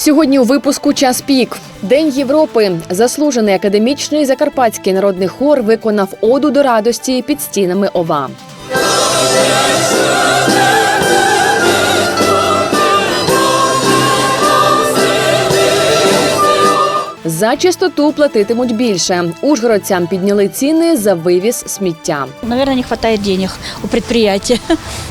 Сьогодні у випуску час пік. День Європи. Заслужений академічний закарпатський народний хор виконав оду до радості під стінами ОВА. За чистоту платитимуть більше. Ужгородцям підняли ціни за вивіз сміття. Наверное, не хватает денег у предприятия.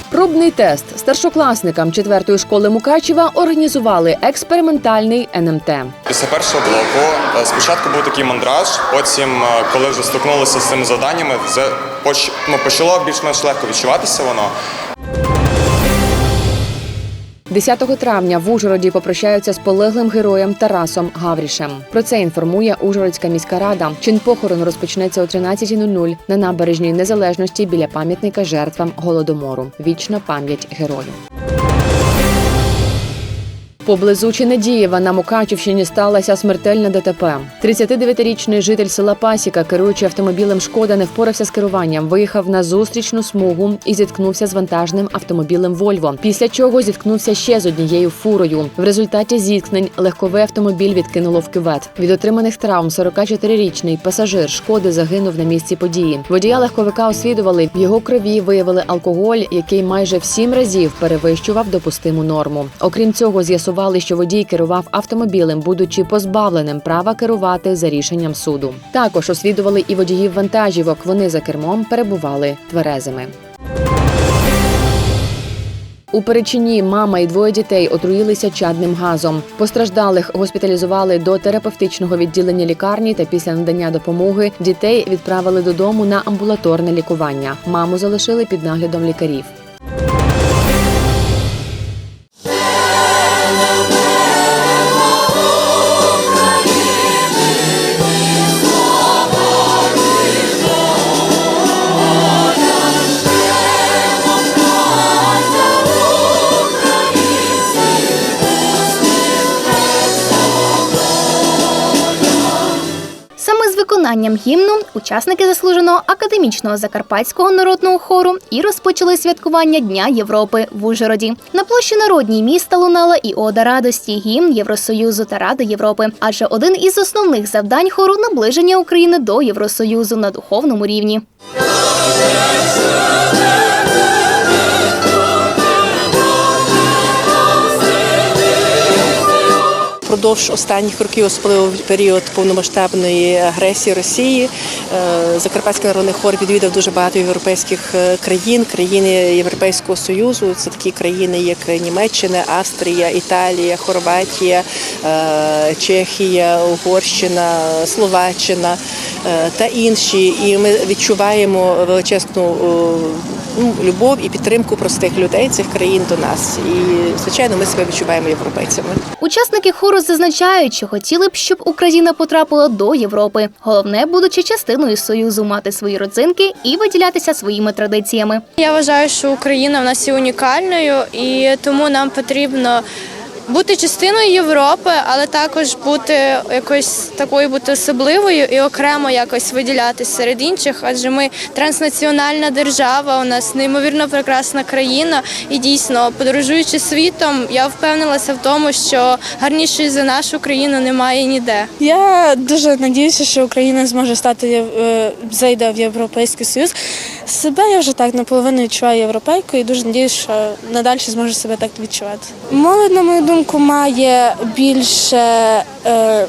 Пробний тест старшокласникам четвертої школи Мукачева організували експериментальний НМТ. Після першого блоку е, спочатку був такий мандраж, потім, е, коли вже стикнулися з цими завданнями, поч- ну, почало більш-менш легко відчуватися воно. 10 травня в Ужгороді попрощаються з полеглим героєм Тарасом Гаврішем. Про це інформує Ужгородська міська рада. Чин похорону розпочнеться о 13.00 на набережній незалежності біля пам'ятника жертвам голодомору. Вічна пам'ять герою. Поблизу Чинедієва на Мукачівщині сталася смертельна ДТП. 39-річний житель села Пасіка, керуючи автомобілем Шкода, не впорався з керуванням, виїхав на зустрічну смугу і зіткнувся з вантажним автомобілем Вольво. Після чого зіткнувся ще з однією фурою. В результаті зіткнень легковий автомобіль відкинуло в кювет. Від отриманих травм 44-річний пасажир шкоди загинув на місці події. Водія легковика освідували. В його крові виявили алкоголь, який майже в сім разів перевищував допустиму норму. Окрім цього, з'ясували, що водій керував автомобілем, будучи позбавленим права керувати за рішенням суду. Також освідували і водіїв вантажівок. Вони за кермом перебували тверезими. У Перечині мама і двоє дітей отруїлися чадним газом. Постраждалих госпіталізували до терапевтичного відділення лікарні та після надання допомоги дітей відправили додому на амбулаторне лікування. Маму залишили під наглядом лікарів. Виконанням гімну учасники заслуженого академічного закарпатського народного хору і розпочали святкування Дня Європи в Ужгороді. На площі народній міста лунала і ода радості, гімн Євросоюзу та Ради Європи. Адже один із основних завдань хору наближення України до Євросоюзу на духовному рівні. Впродовж останніх років, особливо в період повномасштабної агресії Росії, е, Закарпатський народний хор відвідав дуже багато європейських е, країн, країни Європейського Союзу. Це такі країни, як Німеччина, Австрія, Італія, Хорватія, е, Чехія, Угорщина, Словаччина та інші. І ми відчуваємо величезну ну, любов і підтримку простих людей цих країн до нас. І звичайно, ми себе відчуваємо європейцями. Учасники хору зазначають, що хотіли б, щоб Україна потрапила до Європи. Головне, будучи частиною союзу, мати свої родзинки і виділятися своїми традиціями. Я вважаю, що Україна в нас є унікальною, і тому нам потрібно бути частиною Європи, але також бути якось такою бути особливою і окремо якось виділятися серед інших, адже ми транснаціональна держава, у нас неймовірно прекрасна країна, і дійсно, подорожуючи світом, я впевнилася в тому, що гарнішої за нашу країну немає ніде. Я дуже надіюся, що Україна зможе стати е, зайде в Європейський Союз. Себе я вже так наполовину відчуваю європейкою і дуже надіюсь, що надалі зможу себе так відчувати. Молодь, на мою думку, має більше е,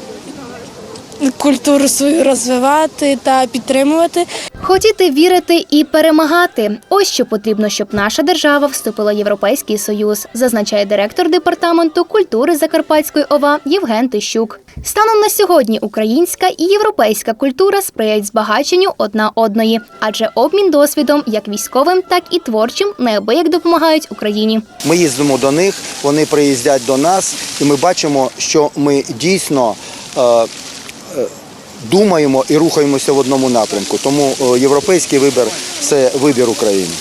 культуру свою розвивати та підтримувати. Хотіти вірити і перемагати. Ось що потрібно, щоб наша держава вступила в Європейський Союз, зазначає директор департаменту культури Закарпатської ОВА Євген Тищук. Станом на сьогодні українська і європейська культура сприяють збагаченню одна одної, адже обмін досвідом як військовим, так і творчим неабияк допомагають Україні. Ми їздимо до них, вони приїздять до нас, і ми бачимо, що ми дійсно е, думаємо і рухаємося в одному напрямку. Тому е, європейський вибір це вибір України.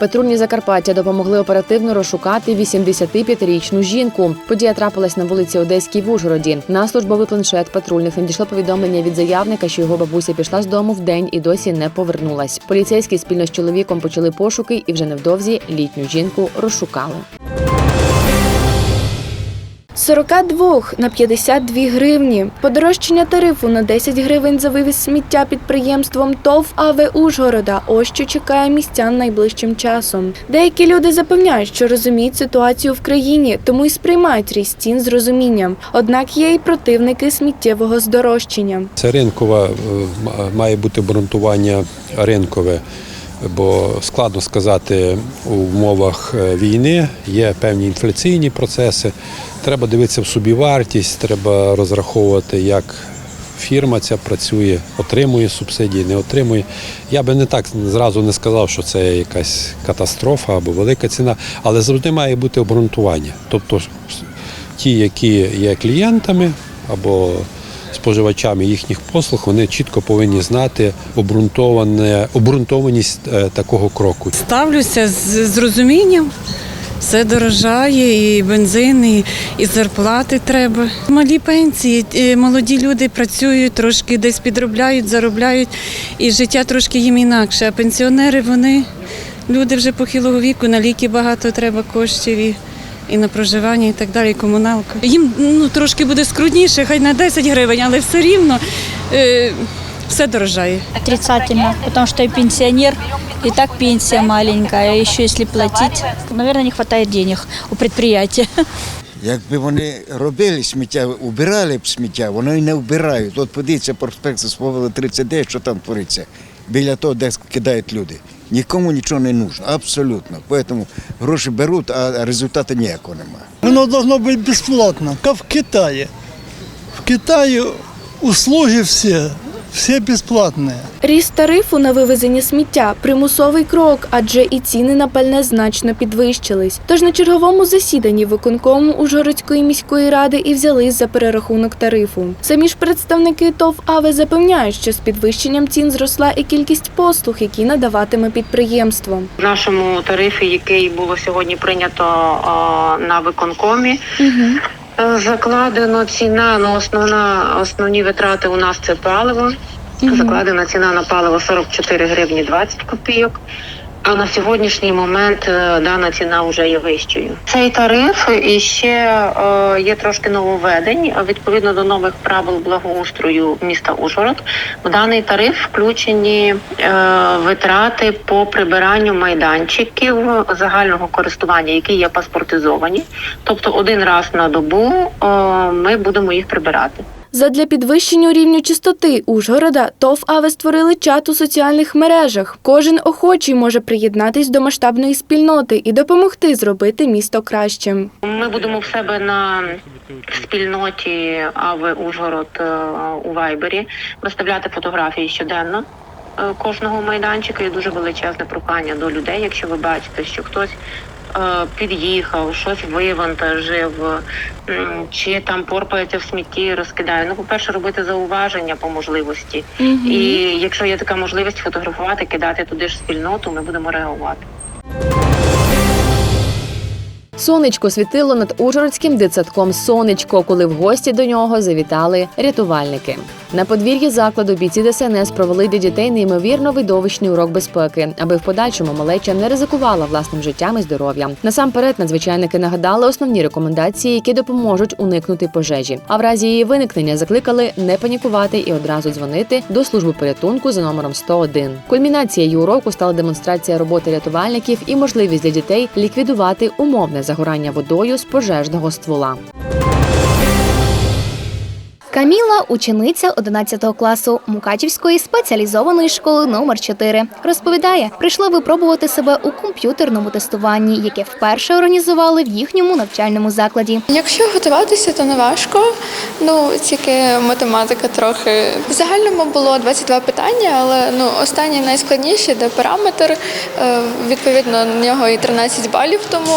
Патрульні Закарпаття допомогли оперативно розшукати 85-річну жінку. Подія трапилась на вулиці Одеській в Ужгороді. На службовий планшет патрульних надійшло повідомлення від заявника, що його бабуся пішла з дому в день і досі не повернулась. Поліцейські спільно з чоловіком почали пошуки і вже невдовзі літню жінку розшукали. 42 на 52 гривні. Подорожчання тарифу на 10 гривень за вивіз сміття підприємством ТОВ АВ Ужгорода. Ось що чекає містян найближчим часом. Деякі люди запевняють, що розуміють ситуацію в країні, тому й сприймають ріст цін з розумінням. Однак є й противники сміттєвого здорожчання. Це ринкова е, має бути обґрунтування ринкове, бо складно сказати у умовах е, війни є певні інфляційні процеси. Треба дивитися в собівартість, треба розраховувати, як фірма ця працює, отримує субсидії, не отримує. Я би не так зразу не сказав, що це якась катастрофа або велика ціна, але завжди має бути обґрунтування. Тобто ті, які є клієнтами або споживачами їхніх послуг, вони чітко повинні знати обґрунтованість е, такого кроку. Ставлюся з, з розумінням. Все дорожає, і бензин, і, і зарплати треба. Малі пенсії, е, молоді люди працюють, трошки десь підробляють, заробляють, і життя трошки їм інакше. А пенсіонери вони люди вже похилого віку, на ліки багато треба коштів. І, і на проживання, і так далі, і комуналка. Їм ну, трошки буде скрутніше, хай на 10 гривень, але все рівно е, все дорожає. Отрицательно, потому что я пенсионер, и так пенсия маленькая, а еще если платить, наверное, не хватает денег у предприятия. Якби вони робили сміття, убирали б сміття, вони і не вбирають. От подивіться проспект Свободи 39, що там твориться, біля того, де кидають люди. Нікому нічого не нужно, абсолютно. Тому гроші беруть, а результату ніякого немає. Воно должно бути безплатно, як в Китаї. В Китаї услуги все, все бесплатные. Ріст тарифу на вивезення сміття примусовий крок, адже і ціни на пальне значно підвищились. Тож на черговому засіданні виконкому Ужгородської міської ради і взялись за перерахунок тарифу. Самі ж представники ТОВ АВЕ запевняють, що з підвищенням цін зросла і кількість послуг, які надаватиме підприємство. В нашому тарифі, який було сьогодні прийнято на виконкомі, е, закладено ціна на основна основні витрати. У нас це паливо. Закладена ціна на паливо 44 гривні 20 копійок. А на сьогоднішній момент е, дана ціна вже є вищою. Цей тариф і ще е, є трошки нововведень. Відповідно до нових правил благоустрою міста Ужгород. В даний тариф включені е, витрати по прибиранню майданчиків загального користування, які є паспортизовані. Тобто один раз на добу ми будемо їх прибирати. Задля підвищення рівня чистоти Ужгорода ТОВ АВЕ створили чат у соціальних мережах. Кожен охочий може приєднатись до масштабної спільноти і допомогти зробити місто кращим. Ми будемо в себе на спільноті Ави Ужгород е, у Вайбері виставляти фотографії щоденно е, кожного майданчика. І дуже величезне прохання до людей. Якщо ви бачите, що хтось під'їхав, щось вивантажив, чи там порпається в смітті, розкидає. Ну, по-перше, робити зауваження по можливості. І якщо є така можливість фотографувати, кидати туди ж спільноту, ми будемо реагувати. Сонечко світило над Ужгородським дитсадком Сонечко, коли в гості до нього завітали рятувальники. На подвір'ї закладу бійці ДСНС провели для дітей неймовірно видовищний урок безпеки, аби в подальшому малеча не ризикувала власним життям і здоров'ям. Насамперед, надзвичайники нагадали основні рекомендації, які допоможуть уникнути пожежі. А в разі її виникнення закликали не панікувати і одразу дзвонити до служби порятунку за номером 101. Кульмінацією уроку стала демонстрація роботи рятувальників і можливість для дітей ліквідувати умовне загорання водою з пожежного ствола. Каміла учениця 11 класу Мукачівської спеціалізованої школи номер 4 Розповідає, прийшла випробувати себе у комп'ютерному тестуванні, яке вперше організували в їхньому навчальному закладі. Якщо готуватися, то не важко. Ну тільки математика трохи. В загальному було 22 питання, але ну останнє найскладніше, де параметр. Е, Відповідно, на нього і 13 балів, тому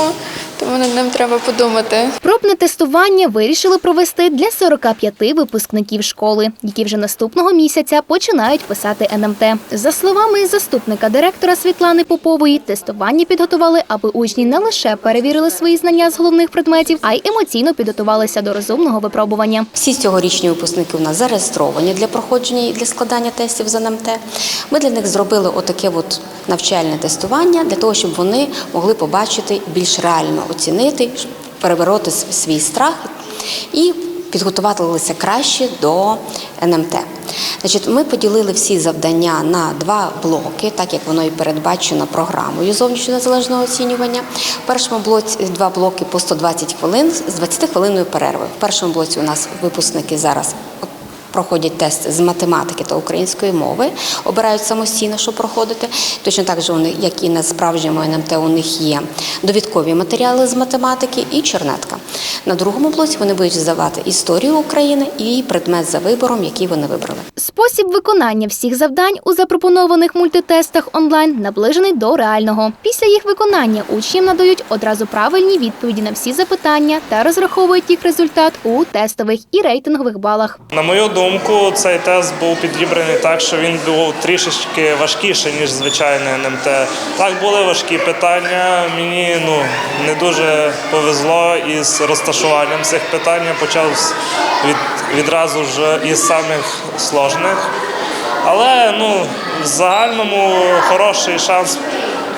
тому над ним треба подумати. Пробне тестування вирішили провести для 45 випускників школи, які вже наступного місяця починають писати НМТ. За словами заступника директора Світлани Попової, тестування підготували, аби учні не лише перевірили свої знання з головних предметів, а й емоційно підготувалися до розумного випробування. Всі цьогорічні випускники у нас зареєстровані для проходження і для складання тестів з НМТ. Ми для них зробили отаке от навчальне тестування для того, щоб вони могли побачити більш реально оцінити, перебороти свій страх і підготувалися краще до НМТ. Значить, ми поділили всі завдання на два блоки, так як воно і передбачено програмою зовнішнього незалежного оцінювання. В першому блоці два блоки по 120 хвилин з 20 хвилиною перерви. В першому блоці у нас випускники зараз проходять тест з математики та української мови, обирають самостійно, що проходити. Точно так же, вони, як і на справжньому НМТ, у них є довідкові матеріали з математики і чернетка. На другому блоці вони будуть здавати історію України і предмет за вибором, який вони вибрали. Спосіб виконання всіх завдань у запропонованих мультитестах онлайн наближений до реального. Після їх виконання учням надають одразу правильні відповіді на всі запитання та розраховують їх результат у тестових і рейтингових балах. На мою думку, цей тест був підібраний так, що він був трішечки важкіший, ніж звичайний НМТ. Так були важкі питання. Мені ну не дуже повезло із розташуванням цих питань. Почав від, відразу ж із самих сложних. Але ну, в загальному хороший шанс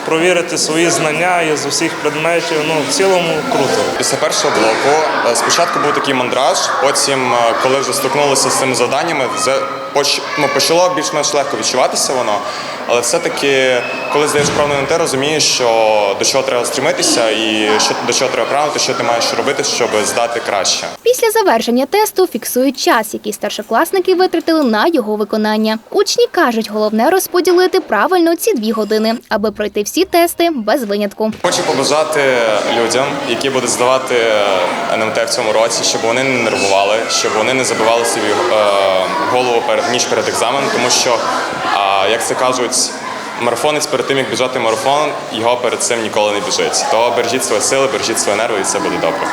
провірити свої знання із усіх предметів. Ну, в цілому круто. Після першого блоку е, спочатку був такий мандраж, потім, е, коли вже стикнулися з цими завданнями, вже поч- ну, почало більш-менш легко відчуватися воно. Але все-таки, коли здаєш правильно на те, розумієш, що до чого треба стрімитися і що до чого треба прагнути, що ти маєш робити, щоб здати краще. Після завершення тесту фіксують час, який старшокласники витратили на його виконання. Учні кажуть, головне розподілити правильно ці дві години, аби пройти всі тести без винятку. Хочу побажати людям, які будуть здавати е, НМТ в цьому році, щоб вони не нервували, щоб вони не забивали собі е, голову перед ніч перед екзаменом, тому що, як це кажуть, марафонець перед тим як біжати марафон, його перед цим ніколи не біжить. То бережіть свої сили, бережіть свої нерви, і все буде добре.